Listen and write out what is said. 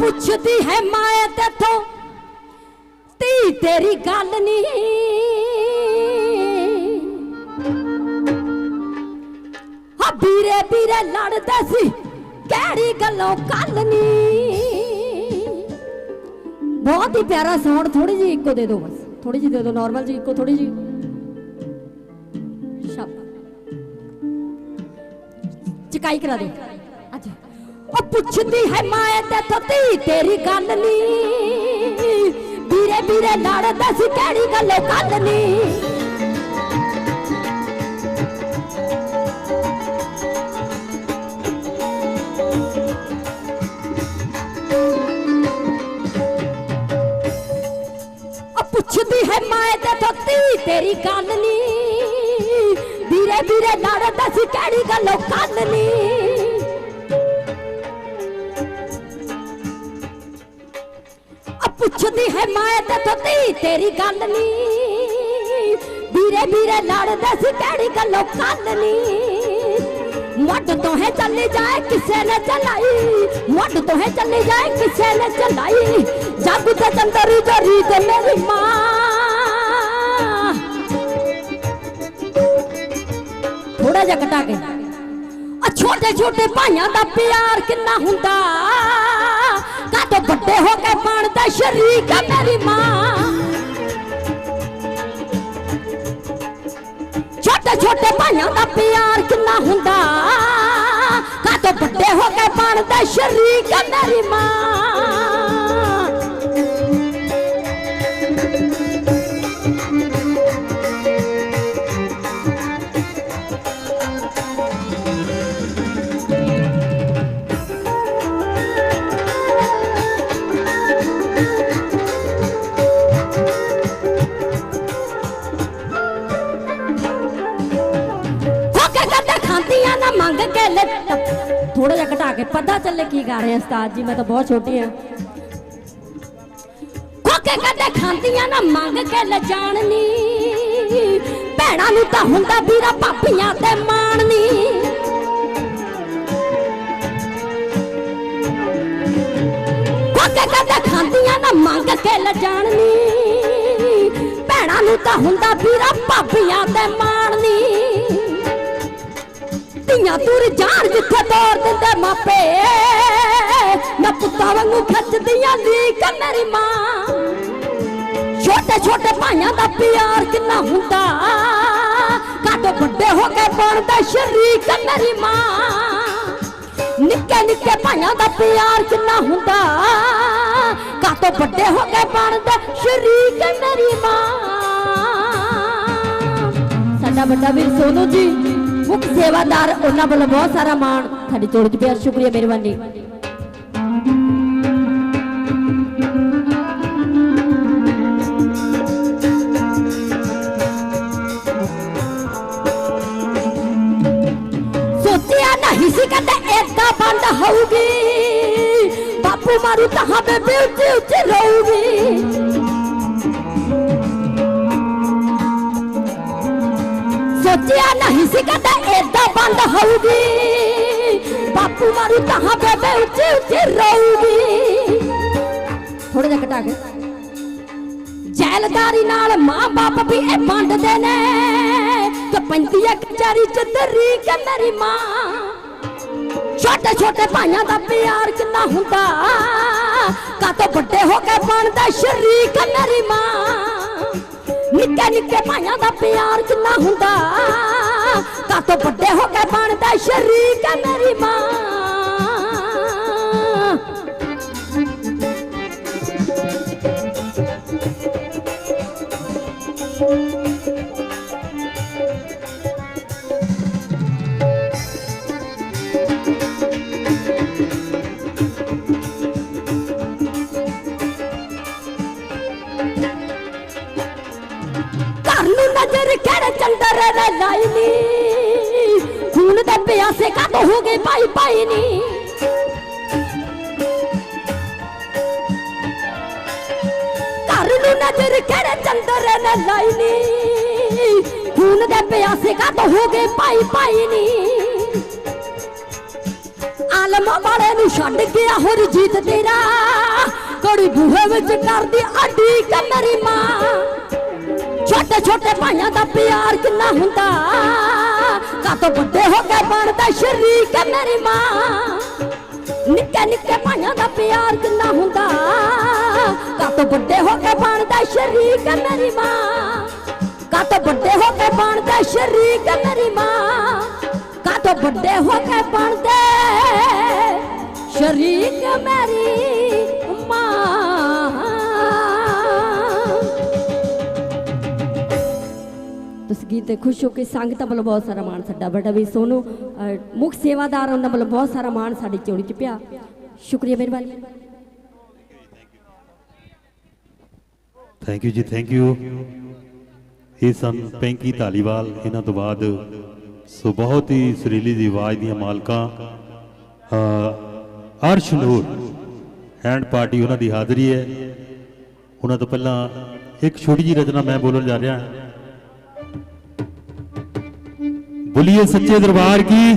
ਪੁੱਛਦੀ ਹੈ ਮਾਏ ਤੇਥੋਂ ਤੀ ਤੇਰੀ ਗੱਲ ਨਹੀਂ ਹਾ ਵੀਰੇ ਵੀਰੇ ਲੜਦੇ ਸੀ ਕਿਹੜੀ ਗੱਲੋਂ ਕੱਲ ਨਹੀਂ ਬਹੁਤ ਹੀ ਪਿਆਰਾ ਸਾਊਂਡ ਥੋੜੀ ਜਿਹੀ ਇੱਕੋ ਦੇ ਦਿਓ ਬਸ ਥੋੜੀ ਜਿਹੀ ਦੇ ਦਿਓ ਨਾਰਮਲ ਜੀ ਇੱਕੋ ਥੋੜੀ ਜਿਹੀ ਸ਼ਾਬਾਸ਼ ਚਕਾਈ ਕਰਾ ਦੇ ਅੱਛਾ ਉਹ ਪੁੱਛਦੀ ਹੈ ਮਾਏ ਤੇ ਥਤੀ, ਤੇਰੀ ਗੱਲ ਨਹੀਂ ਵੀਰੇ ਵੀਰੇ ਲੜਦਾ ਸੀ ਕਿਹੜੀ ਗੱਲੋਂ ਕੱਲ ਨਹੀਂ ਪੁੱਛਦੀ ਹੈ ਮਾਏ ਤੇ ਥਤੀ, ਤੇਰੀ ਗੱਲ ਨਹੀਂ ਵੀਰੇ ਵੀਰੇ ਲੜਦਾ ਸੀ ਕਿਹੜੀ ਗੱਲੋਂ ਕੱਲ ਨਹੀਂ ਪੁੱਛਦੀ ਹੈ ਮਾਏ ਤੇ ਥਤੀ, ਤੇਰੀ ਗੱਲ ਨਹੀਂ ਵੀਰੇ ਵੀਰੇ ਲੜਦਾ ਸੀ, ਕਿਹੜੀ ਗੱਲੋਂ ਕੱਲ ਨਹੀਂ ਮੱਡ ਤੋਂ ਹੈ ਚੱਲੀ ਜਾਏ, ਕਿਸੇ ਨੇ ਚਲਾਈ। ਮੱਡ ਤੋਂ ਹੈ ਚੱਲੀ ਜਾਏ, ਕਿਸੇ ਨੇ ਚਲਾਈ। ਜੱਗ ਤੇ ਚੰਦਰ ਜਰੀ ਤੇ ਮੇਰੀ ਮਾਂ। ਥੋੜਾ ਜਿਹਾ ਘਟਾ ਕੇ। ਆ ਛੋਟੇ ਛੋਟੇ ਭਾਈਆਂ ਦਾ ਪਿਆਰ ਕਿੰਨਾ ਹੁੰਦਾ। ਹੋ ਕੇ ਬਣਦਾ ਸ਼ਰੀਕ ਮੇਰੀ ਮਾਂ। ਛੋਟੇ ਛੋਟੇ ਭਾਈਆਂ ਦਾ ਪਿਆਰ ਕਿੰਨਾ ਹੁੰਦਾ। ਕਾਤੋਂ ਵੱਡੇ ਹੋ ਕੇ ਬਣਦਾ ਸ਼ਰੀਕ ਆ ਮੇਰੀ ਮਾਂ। ਮੰਗ ਥੋੜਾ ਜਿਹਾ ਘਟਾ ਕੇ ਪਤਾ ਚੱਲੇ ਕੀ ਗਾ ਰਹੇ ਉਸਤਾਦ ਜੀ? ਮੈਂ ਤਾਂ ਬਹੁਤ ਛੋਟੀ ਆ। ਹੋਕੇ ਗੱਡੇ ਖਾਂਦੀਆਂ ਨਾ ਮੰਗ ਕੇ ਲਜਾਣਨੀ ਭੈਣਾਂ ਨੂੰ ਤਾਂ ਹੁੰਦਾ ਵੀਰਾ ਭਾਪੀਆਂ ਤੇ ਮਾਣਨੀ। ਹੋਕੇ ਗੱਡੇ ਖਾਂਦੀਆਂ ਨਾ ਮੰਗ ਕੇ ਲਜਾਣਨੀ ਭੈਣਾਂ ਨੂੰ ਤਾਂ ਹੁੰਦਾ ਵੀਰਾ ਭਾਪੀਆਂ ਤੇ ਮਾਣਨੀ। ਧੀਆਂ ਤੁਰ ਜਾਣ ਜਿੱਥੇ ਤੋਰ ਦਿੰਦੇ ਮਾਪੇ। ਨਾ ਪੁੱਤਾਂ ਵਾਂਗੂ ਖੱਚਦੀਆਂ ਲੀਕ ਮੇਰੀ ਮਾਂ। ਛੋਟੇ ਛੋਟੇ ਭਾਈਆਂ ਦਾ ਪਿਆਰ ਕਿੰਨਾ ਹੁੰਦਾ। ਕਾਟੋ ਵੱਡੇ ਹੋ ਕੇ ਬਣਦਾ ਸ਼ਰੀਕ ਮੇਰੀ ਮਾਂ। ਨਿੱਕੇ ਨਿੱਕੇ ਭਾਈਆਂ ਦਾ ਪਿਆਰ ਕਿੰਨਾ ਹੁੰਦਾ। ਕਾਟੋ ਵੱਡੇ ਹੋ ਕੇ ਬਣਦਾ ਸ਼ਰੀਕ ਮੇਰੀ ਮਾਂ। ਸਾਡਾ ਵੱਡਾ ਵੀਰ ਸੋਨੂ ਜੀ ਮੁੱਖ ਸੇਵਾਦਾਰ ਉਹਨਾਂ ਵੱਲੋਂ ਬਹੁਤ ਸਾਰਾ ਮਾਣ ਸਾਡੀ ਜੋੜ ਚ ਪਿਆਰ ਸ਼ੁਕਰੀਆ ਮਿਹਰਬਾਨੀ ਸੋਚਿਆ ਨਹੀਂ ਸੀ ਕਦੇ ਏਦਾਂ ਬੰਦ ਹੋਊਗੀ ਬਾਪੂ ਮਾਰੂ ਤਾਂ ਬੇਬੇ ਉੱਚੀ ਉੱਚੀ ਰਹੂਗੀ ਸੋਚਿਆ ਨਹੀਂ ਸੀ ਕਦੇ ਏਦਾਂ ਬੰਦ ਹੋਊਗੀ। ਬਾਪੂ ਮਾਰੂ ਤਾਂ ਬੇਬੇ ਉੱਚੀ ਉੱਚੀ ਰਹੂਗੀ ਥੋੜਾ ਜਿਹਾ ਘਟਾ ਕੇ। ਜੈਲਦਾਰੀ ਨਾਲ ਮਾਂ-ਬਾਪ ਵੀ ਇਹ ਵੰਡਦੇ ਨੇ। ਤੇ ਪੈਂਦੀ ਕਚਾਰੀ ਚ ਦਰੀ ਮੇਰੀ ਮਾਂ। ਛੋਟੇ ਛੋਟੇ ਭਾਈਆਂ ਦਾ ਪਿਆਰ ਕਿੰਨਾ ਹੁੰਦਾ। ਕਾਤੋਂ ਵੱਡੇ ਹੋ ਕੇ ਬਣਦਾ ਸ਼ਰੀਕ ਮੇਰੀ ਮਾਂ। ਨਿੱਕੇ ਨਿੱਕੇ ਭਾਈਆਂ ਦਾ ਪਿਆਰ ਕਿੰਨਾ ਹੁੰਦਾ? ਕਾਤੋਂ ਵੱਡੇ ਹੋ ਕੇ ਬਣਦਾ ਸ਼ਰੀਕ ਮੇਰੀ ਮਾਂ? ਘਰ ਰੇ ਲਾਈ ਨੀ। ਖੂਨ ਦੇ ਪਿਆਸੇ ਕਦ ਹੋ ਗਏ ਪਾਈ ਪਾਈ ਨੀ। ਘਰ ਨੂੰ ਨਜ਼ਰ ਕਿਹੜੇ ਚੰਦਰ ਰੇ ਲਾਈ ਨੀ। ਖੂਨ ਦੇ ਪਿਆਸੇ ਕਦ ਹੋ ਗਏ ਭਾਈ ਭਾਈ ਨੀ। ਆਲਮ ਵਾਲੇ ਨੂੰ ਛੱਡ ਗਿਆ ਹੋਰ ਜੀਤ ਤੇਰਾ। ਕੋੜੀ ਬੂਹੇ ਵਿੱਚ ਕਰਦੀ ਆਡੀ ਮੇਰੀ ਮਾਂ। ਛੋਟੇ ਛੋਟੇ ਭਾਈਆਂ ਦਾ ਪਿਆਰ ਕਿੰਨਾ ਹੁੰਦਾ। ਕਾਤੋਂ ਵੱਡੇ ਹੋ ਕੇ ਬਣਦਾ ਸ਼ਰੀਕ ਮੇਰੀ ਮਾਂ। ਨਿੱਕੇ ਨਿੱਕੇ ਭਾਈਆਂ ਦਾ ਪਿਆਰ ਕਿੰਨਾ ਹੁੰਦਾ। ਕਾਤੋਂ ਵੱਡੇ ਹੋ ਕੇ ਬਣਦਾ ਸ਼ਰੀਕ ਮੇਰੀ ਮਾਂ। ਕਾਤੋਂ ਵੱਡੇ ਹੋ ਕੇ ਬਣਦਾ ਸ਼ਰੀਕ ਮੇਰੀ ਮਾਂ। ਕਾਤੋਂ ਵੱਡੇ ਹੋ ਕੇ ਬਣਦੇ ਸ਼ਰੀਕ ਮੇਰੀ ਤੇ ਖੁਸ਼ ਹੋ ਕੇ ਸੰਗਤਾਂ ਵੱਲੋਂ ਬਹੁਤ ਸਾਰਾ ਮਾਣ ਸਾਡਾ ਬੜਾ ਵੀ ਸੋਨੂੰ ਅਹ, ਸੇਵਾਦਾਰ ਉਹਨਾਂ ਵੱਲੋਂ ਬਹੁਤ ਸਾਰਾ ਮਾਣ ਸਾਡੀ ਚੋੜੀ ਚ ਪਿਆ। ਸ਼ੁਕਰੀਆ ਮਿਹਰਬਾਨੀ। Thank you ji thank you ਇਹ ਸਨ ਪੈਂਕੀ ਧਾਲੀਵਾਲ ਇਹਨਾਂ ਤੋਂ ਬਾਅਦ ਸੋ ਬਹੁਤ ਹੀ ਸੁਰੀਲੀ ਦੀ ਆਵਾਜ਼ ਦੀਆਂ ਮਾਲਕਾਂ। ਅ, ਅਰਸ਼ ਨੂਰ ਹੈਂਡ ਪਾਰਟੀ ਉਹਨਾਂ ਦੀ ਹਾਜ਼ਰੀ ਹੈ। ਉਹਨਾਂ ਤੋਂ ਪਹਿਲਾਂ ਇੱਕ ਛੋਟੀ ਜੀ ਰਚਨਾ ਮੈਂ ਬੋਲਣ ਜਾ ਰਿਹਾ। ਹਾਂ ਬੋਲੀਏ ਸੱਚੇ ਦਰਬਾਰ ਕੀ?